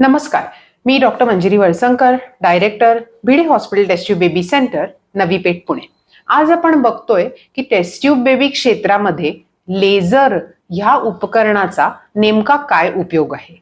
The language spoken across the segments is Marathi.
नमस्कार. मी doctor Manjiri Valsankar director Bhide hospital test tube baby centre Navi Peth Pune. आज आपण बघतोय की टेस्ट्यूब बेबी क्षेत्रामध्ये लेझर ह्या उपकरणाचा नेमका काय उपयोग आहे?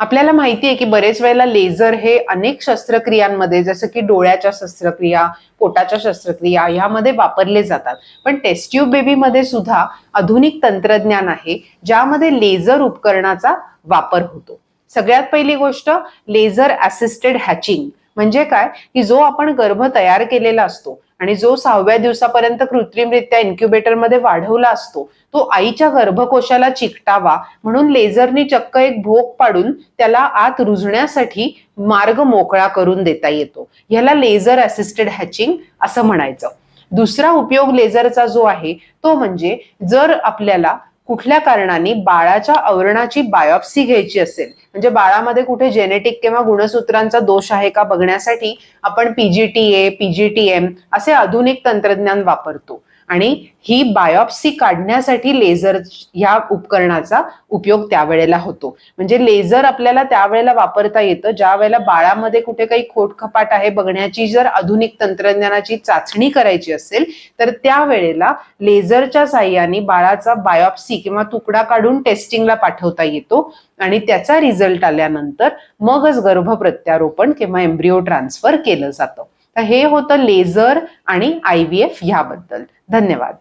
आपल्याला माहिती आहे की बरेच वेळेला लेझर हे अनेक शस्त्रक्रियांमध्ये जसं की डोळ्याच्या शस्त्रक्रिया पोटाच्या शस्त्रक्रिया ह्यामध्ये वापरले जातात. पण टेस्ट्यूब बेबीमध्ये सुद्धा आधुनिक तंत्रज्ञान आहे ज्यामध्ये लेझर उपकरणाचा वापर होतो. सगळ्यात पहिली गोष्ट लेझर असिस्टेड हॅचिंग म्हणजे काय? की जो आपण गर्भ तयार केलेला असतो आणि जो सहाव्या दिवसापर्यंत कृत्रिमरित्या इन्क्युबेटरमध्ये वाढवला असतो तो आईच्या गर्भकोशाला चिकटावा म्हणून लेझरनी चक्क एक भोग पाडून त्याला आत रुजण्यासाठी मार्ग मोकळा करून देता येतो. ह्याला लेझर असिस्टेड हॅचिंग असं म्हणायचं. दुसरा उपयोग लेझरचा जो आहे तो म्हणजे जर आपल्याला कुठल्या कारणाने बाळाच्या आवरणाची बायोप्सी घ्यायची असेल? म्हणजे बाळामध्ये कुठे जेनेटिक किंवा गुणसूत्रांचा दोष आहे का बघण्यासाठी आपण पीजीटीए पीजीटीएम असे आधुनिक तंत्रज्ञान वापरतो. आणि ही बायोप्सी काढण्यासाठी लेझर ह्या उपकरणाचा उपयोग त्यावेळेला होतो. म्हणजे लेझर आपल्याला त्यावेळेला वापरता येतं ज्या वेळेला बाळामध्ये कुठे काही खोटखपाट आहे बघण्याची जर आधुनिक तंत्रज्ञानाची चाचणी करायची असेल तर त्यावेळेला लेझरच्या साह्याने बाळाचा बायोप्सी किंवा तुकडा काढून टेस्टिंगला पाठवता येतो आणि त्याचा रिझल्ट आल्यानंतर मगच गर्भ प्रत्यारोपण किंवा एम्ब्रिओ ट्रान्सफर केलं जातं. तर हे होतं लेझर आणि आय व्ही एफ ह्याबद्दल. धन्यवाद.